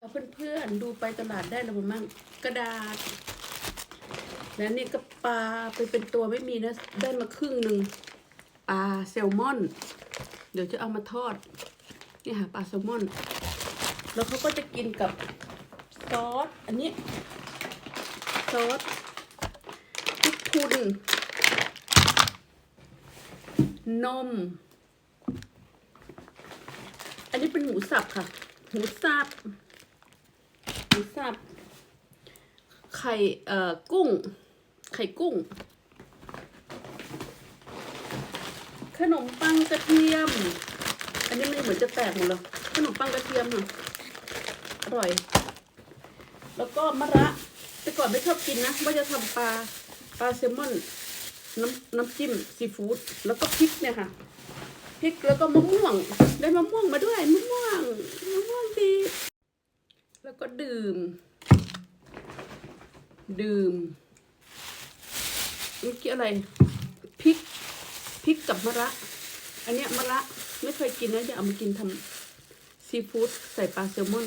เพื่อนๆดูไปตลาดได้แล้วมั้งมั่งกระดาษ แล้วนี่ก็ปลาไปเป็นตัวไม่มีนะได้มาครึ่งหนึ่งปลาแซลมอน เดี๋ยวจะเอามาทอดนี่ค่ะปลาแซลมอน แล้วเขาก็จะกินกับซอสอันนี้ซอสพริกทุนนม อันนี้เป็นหมูสับค่ะ หมูสับ หมูสับ ไข่เอ่อกุ้ง ไข่กุ้ง ขนมปังกระเทียม อันนี้มันเหมือนจะแตกหมดเลยขนมปังกระเทียมค่ะอร่อย แล้วก็มะระแต่ก่อนไม่ชอบกินนะว่าจะทำปลาปลาแซลมอนน้ำน้ำจิ้มซีฟู้ดแล้วก็พริกเนี่ยค่ะพริกแล้วก็มะม่วง ได้มะม่วงมาด้วยมะม่วงมะม่วงดี แล้วก็ดื่ม ดื่มเมื่อกี้อะไรพริกพริกกับมะระ อันเนี้ยมะระไม่เคยกินนะจะเอามากินทำซีฟู้ดใส่ปลาแซลมอน